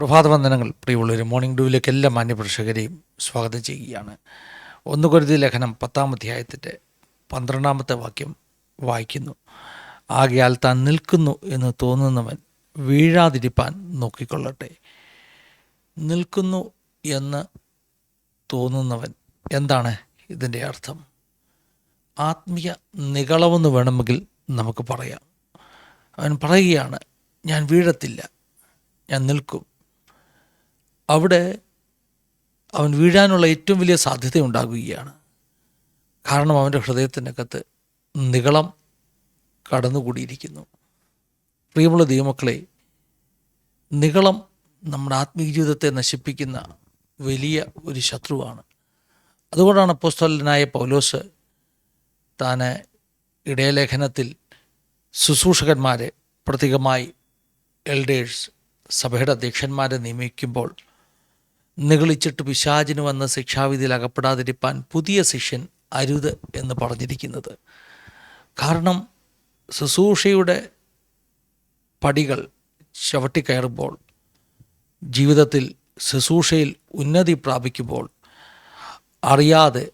പ്രഭാതവന്ദനങ്ങൾ പ്രിയമുള്ളവർ മോർണിംഗ് ഡ്യൂവിലേക്ക് എല്ലാ മാന്യപ്രേക്ഷകരെയും സ്വാഗതം ചെയ്യുകയാണ്. ഒന്ന് കരുതി ലേഖനം പത്താം അധ്യായത്തിന്റെ പന്ത്രണ്ടാമത്തെ വാക്യം വായിക്കുന്നു. ആകയാൽ താൻ നിൽക്കുന്നു എന്ന് തോന്നുന്നവൻ വീഴാതിരിപ്പാൻ നോക്കിക്കൊള്ളട്ടെ. നിൽക്കുന്നു എന്ന് തോന്നുന്നവൻ എന്താണ് ഇതിന്റെ അർത്ഥം? ആത്മീയ നികളവെന്ന് വേണമെങ്കിൽ നമുക്ക് പറയാം. അവൻ പറയുകയാണ് ഞാൻ വീഴത്തില്ല. ഞാൻ നിൽക്കും. അവിടെ അവൻ വീഴാനുള്ള ഏറ്റവും വലിയ സാധ്യത ഉണ്ടാകുകയാണ് കാരണം അവന്റെ ഹൃദയത്തിനകത്ത് നികളം കടന്നുകൂടിയിരിക്കുന്നു. പ്രിയമുള്ള ദൈവമക്കളെ നികളം നമ്മുടെ ആത്മീയ ജീവിതത്തെ നശിപ്പിക്കുന്ന വലിയ ഒരു ശത്രുവാണ്. അതുകൊണ്ടാണ് അപ്പോസ്തലനായ പൗലോസ് താൻ ഇടയലേഖനത്തിൽ ശുശ്രൂഷകന്മാരെ പ്രത്യേകമായി എൽഡേഴ്സ് സഭയുടെ അധ്യക്ഷന്മാരെ നിയമിക്കുമ്പോൾ നിഗളിച്ചിട്ട് പിശാചിന് വന്ന ശിക്ഷാവിധിയിൽ അകപ്പെടാതിരിപ്പാൻ പുതിയ ശിഷ്യൻ അരുത് എന്ന് പറഞ്ഞിരിക്കുന്നത്. കാരണം ശുശ്രൂഷയുടെ പടികൾ ചവിട്ടിക്കയറുമ്പോൾ ജീവിതത്തിൽ ശുശ്രൂഷയിൽ ഉന്നതി പ്രാപിക്കുമ്പോൾ അറിയാതെ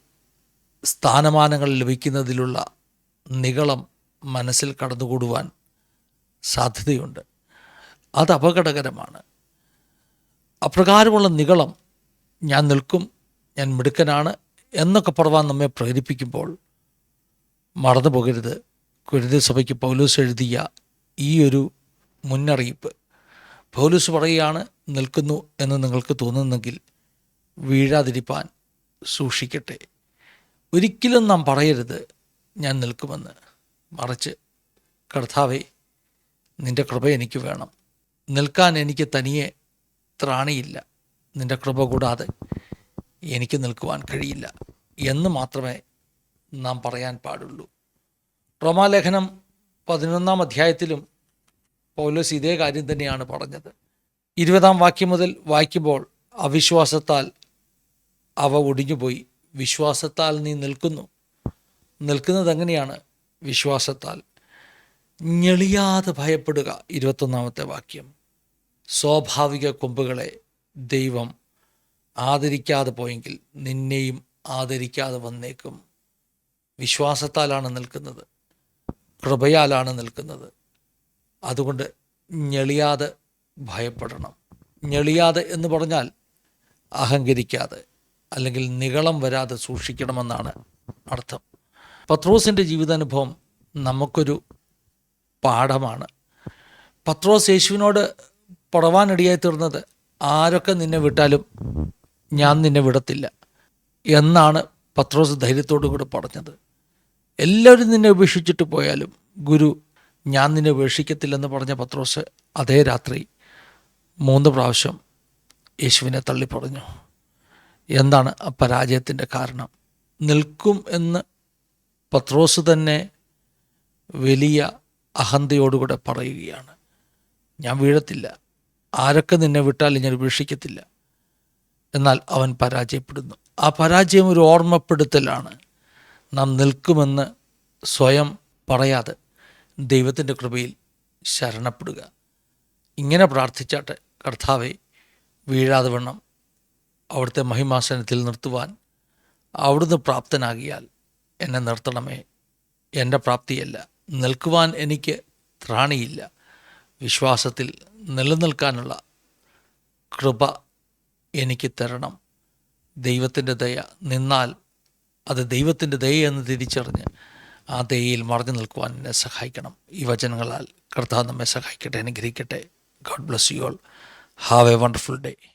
സ്ഥാനമാനങ്ങൾ ലഭിക്കുന്നതിലുള്ള നികളം മനസ്സിൽ കടന്നുകൂടുവാൻ സാധ്യതയുണ്ട്. അത് അപകടകരമാണ്. അപ്രകാരമുള്ള നികളം ഞാൻ നിൽക്കും ഞാൻ മിടുക്കനാണ് എന്നൊക്കെ പറവാൻ നമ്മെ പ്രേരിപ്പിക്കുമ്പോൾ മറന്നു പോകരുത് കുരുതി സഭയ്ക്ക് പൗലൂസ് എഴുതിയ ഈ ഒരു മുന്നറിയിപ്പ്. പൗലൂസ് പറയുകയാണ് നിൽക്കുന്നു എന്ന് നിങ്ങൾക്ക് തോന്നുന്നെങ്കിൽ വീഴാതിരിപ്പാൻ സൂക്ഷിക്കട്ടെ. ഒരിക്കലും നാം പറയരുത് ഞാൻ നിൽക്കുമെന്ന്. മറിച്ച് കർത്താവേ നിന്റെ കൃപ എനിക്ക് വേണം. നിൽക്കാൻ എനിക്ക് തനിയെ ത്രാണിയില്ല. നിന്റെ കൃപ കൂടാതെ എനിക്ക് നിൽക്കുവാൻ കഴിയില്ല എന്ന് മാത്രമേ നാം പറയാൻ പാടുള്ളൂ. റോമാലേഖനം പതിനൊന്നാം അധ്യായത്തിലും പൗലോസ് ഇതേ കാര്യം തന്നെയാണ് പറഞ്ഞത്. ഇരുപതാം വാക്യം മുതൽ വായിക്കുമ്പോൾ അവിശ്വാസത്താൽ അവ ഒടിഞ്ഞുപോയി. വിശ്വാസത്താൽ നീ നിൽക്കുന്നു. നിൽക്കുന്നത് എങ്ങനെയാണ്? വിശ്വാസത്താൽ. ഞെളിയാതെ ഭയപ്പെടുക. ഇരുപത്തൊന്നാമത്തെ വാക്യം. സ്വാഭാവിക കൊമ്പുകളെ ദൈവം ആദരിക്കാതെ പോയെങ്കിൽ നിന്നെയും ആദരിക്കാതെ വന്നേക്കും. വിശ്വാസത്താലാണ് നിൽക്കുന്നത്. കൃപയാലാണ് നിൽക്കുന്നത്. അതുകൊണ്ട് ഞെളിയാതെ ഭയപ്പെടണം. ഞെളിയാതെ എന്ന് പറഞ്ഞാൽ അഹങ്കരിക്കാതെ അല്ലെങ്കിൽ നികളം വരാതെ സൂക്ഷിക്കണമെന്നാണ് അർത്ഥം. പത്രോസിന്റെ ജീവിതാനുഭവം നമുക്കൊരു പാഠമാണ്. പത്രോസ് യേശുവിനോട് പറവാനിടയായി തീർന്നത്. ആരൊക്കെ നിന്നെ വിട്ടാലും ഞാൻ നിന്നെ വിടത്തില്ല എന്നാണ് പത്രോസ് ധൈര്യത്തോടു കൂടെ പറഞ്ഞത്. എല്ലാവരും നിന്നെ ഉപേക്ഷിച്ചിട്ട് പോയാലും ഗുരു ഞാൻ നിന്നെ ഉപേക്ഷിക്കത്തില്ലെന്ന് പറഞ്ഞ പത്രോസ് അതേ രാത്രി മൂന്ന് പ്രാവശ്യം യേശുവിനെ തള്ളിപ്പറഞ്ഞു. എന്താണ് ആ പരാജയത്തിന്റെ കാരണം? നിൽക്കും എന്ന് പത്രോസ് തന്നെ വലിയ അഹന്തയോടുകൂടെ പറയുകയാണ്. ഞാൻ വീഴത്തില്ല. ആരൊക്കെ നിന്നെ വിട്ടാലും ഞാൻ ഉപേക്ഷിക്കത്തില്ല. എന്നാൽ അവൻ പരാജയപ്പെടുന്നു. ആ പരാജയം ഒരു ഓർമ്മപ്പെടുത്തലാണ്. നാം നിൽക്കുമെന്ന് സ്വയം പറയാതെ ദൈവത്തിന്റെ കൃപയിൽ ശരണപ്പെടുക. ഇങ്ങനെ പ്രാർത്ഥിച്ചാട്ടെ കർത്താവെ വീഴാതെ വണ്ണം അവിടുത്തെ മഹിമാസനത്തിൽ നിർത്തുവാൻ അവിടുന്ന് പ്രാപ്തനാകിയാൽ എന്നെ നിർത്തണമേ. എന്റെ പ്രാപ്തിയല്ല. നിൽക്കുവാൻ എനിക്ക് ത്രാണിയില്ല. വിശ്വാസത്തിൽ നിലനിൽക്കാനുള്ള കൃപ എനിക്ക് തരണം. ദൈവത്തിന്റെ ദയ നിന്നാൽ അത് ദൈവത്തിന്റെ ദയ എന്ന് തിരിച്ചറിഞ്ഞ് ആ ദയയിൽ മറഞ്ഞു നിൽക്കുവാൻ എന്നെ സഹായിക്കണം. ഈ വചനങ്ങളാൽ കർത്താവ് നമ്മെ സഹായിക്കട്ടെ അനുഗ്രഹിക്കട്ടെ. God bless you all have a wonderful day